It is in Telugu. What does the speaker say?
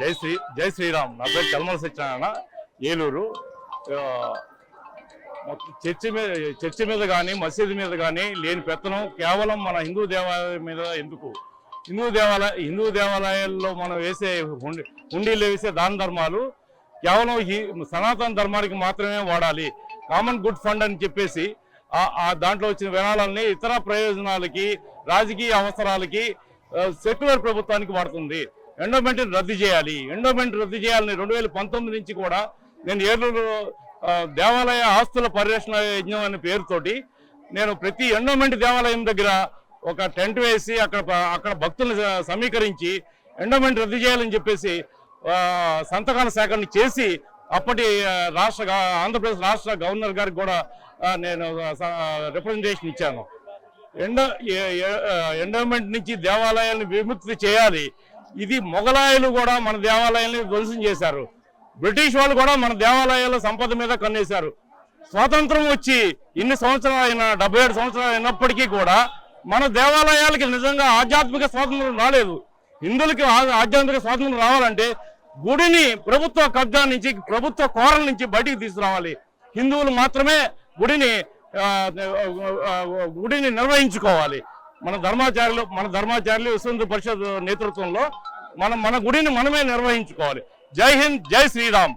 జై శ్రీ జై శ్రీరామ్. నా పేరు కల్మల సత్యనారాయణ. ఏలూరు. చర్చి మీద చర్చి మీద కానీ మసీదు మీద కానీ లేని పెత్తనం కేవలం మన హిందూ దేవాలయం మీద ఎందుకు? హిందూ దేవాలయ హిందూ దేవాలయాల్లో మనం వేసే హుండీ హుండీలు వేసే దాన ధర్మాలు కేవలం ఈ సనాతన ధర్మానికి మాత్రమే వాడాలి. కామన్ గుడ్ ఫండ్ అని చెప్పేసి ఆ- ఆ దాంట్లో వచ్చిన విరాళాలని ఇతర ప్రయోజనాలకి రాజకీయ అవసరాలకి సెక్యులర్ ప్రభుత్వానికి వాడుతుంది. ఎండోమెంట్ని రద్దు చేయాలి. ఎండోమెంట్ రద్దు చేయాలని రెండు వేల పంతొమ్మిది నుంచి కూడా నేను ఏలూరు దేవాలయ ఆస్తుల పరిరక్షణ యజ్ఞం అనే పేరుతోటి నేను ప్రతి ఎండోమెంట్ దేవాలయం దగ్గర ఒక టెంట్ వేసి అక్కడ అక్కడ భక్తులను సమీకరించి ఎండోమెంట్ రద్దు చేయాలని చెప్పేసి సంతకాల సేకరణ చేసి అప్పటి రాష్ట్ర ఆంధ్రప్రదేశ్ రాష్ట్ర గవర్నర్ గారికి కూడా నేను రిప్రజెంటేషన్ ఇచ్చాను. ఎండ ఎండోమెంట్ నుంచి దేవాలయాలను విముక్తి చేయాలి. ఇది మొఘలాయులు కూడా మన దేవాలయాల్ని ధ్వంసం చేశారు. బ్రిటిష్ వాళ్ళు కూడా మన దేవాలయాల సంపద మీద కన్నేశారు. స్వాతంత్రం వచ్చి ఇన్ని సంవత్సరాలు అయినా డెబ్బై ఏడు సంవత్సరాలు అయినప్పటికీ కూడా మన దేవాలయాలకి నిజంగా ఆధ్యాత్మిక స్వాతంత్రం రాలేదు. హిందువులకి ఆధ్యాత్మిక స్వాతంత్రం రావాలంటే గుడిని ప్రభుత్వ కబ్జా నుంచి ప్రభుత్వ కోరల నుంచి బయటికి తీసుకురావాలి. హిందువులు మాత్రమే గుడిని గుడిని నిర్వహించుకోవాలి. మన ధర్మాచార్యులు మన ధర్మాచార్యులు విశ్వ పరిషత్ నేతృత్వంలో మనం మన గుడిని మనమే నిర్వహించుకోవాలి. జై హింద్ జై శ్రీరామ్.